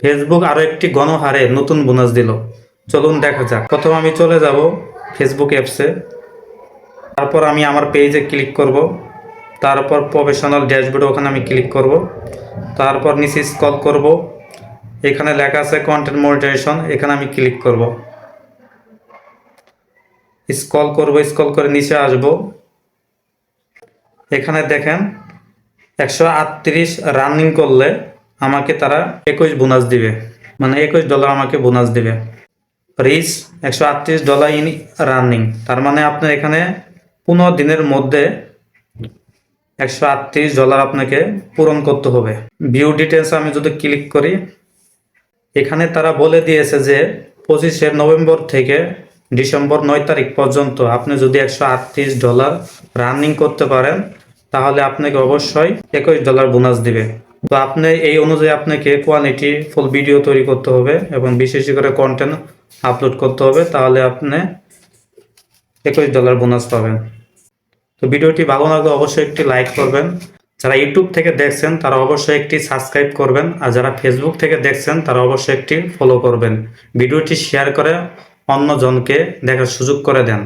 Facebook আরও একটি গণহারে নতুন বোনাস দিল। চলুন দেখা যাক। প্রথম আমি চলে যাব ফেসবুক অ্যাপসে তারপর আমি আমার পেজে ক্লিক করব। তারপর প্রফেশনাল ড্যাশবোর্ড ওখানে আমি ক্লিক করব। তারপর নিচে স্কল করব। এখানে লেখা আছে কন্টেন্ট মনিটাইজেশন এখানে আমি ক্লিক করব। স্কল করব স্কল করে নিচে আসব। এখানে দেখেন, একশো আটত্রিশ রানিং করলে আমাকে তারা একুশ বোনাস দিবে। মানে একুশ ডলার আমাকে বোনাস দিবে। রিচ একশো আটত্রিশ ডলার ইন রানিং তার মানে আপনার এখানে পনেরো দিনের মধ্যে একশো আটত্রিশ ডলার আপনাকে পূরণ করতে হবে। ভিউ ডিটেলস আমি যদি ক্লিক করি, এখানে তারা বলে দিয়েছে যে পঁচিশে নভেম্বর থেকে ডিসেম্বর নয় তারিখ পর্যন্ত আপনি যদি একশো আটত্রিশ ডলার রানিং করতে পারেন, তাহলে আপনাকে অবশ্যই একুশ ডলার বোনাস দিবে। তো আপনি এই অনুযায়ী আপনাকে কোয়ালিটি ফুল ভিডিও তৈরি করতে হবে এবং বিশেষ করে কন্টেন্ট আপলোড করতে হবে, তাহলে আপনি একুশ ডলার বোনাস পাবেন। তো ভিডিওটি ভালো লাগলে অবশ্যই একটি লাইক করবেন। যারা ইউটিউব থেকে দেখছেন, তারা অবশ্যই একটি সাবস্ক্রাইব করবেন। আর যারা ফেসবুক থেকে দেখছেন, তারা অবশ্যই একটি ফলো করবেন। ভিডিওটি শেয়ার করে অন্যজনকে দেখার সুযোগ করে দেন।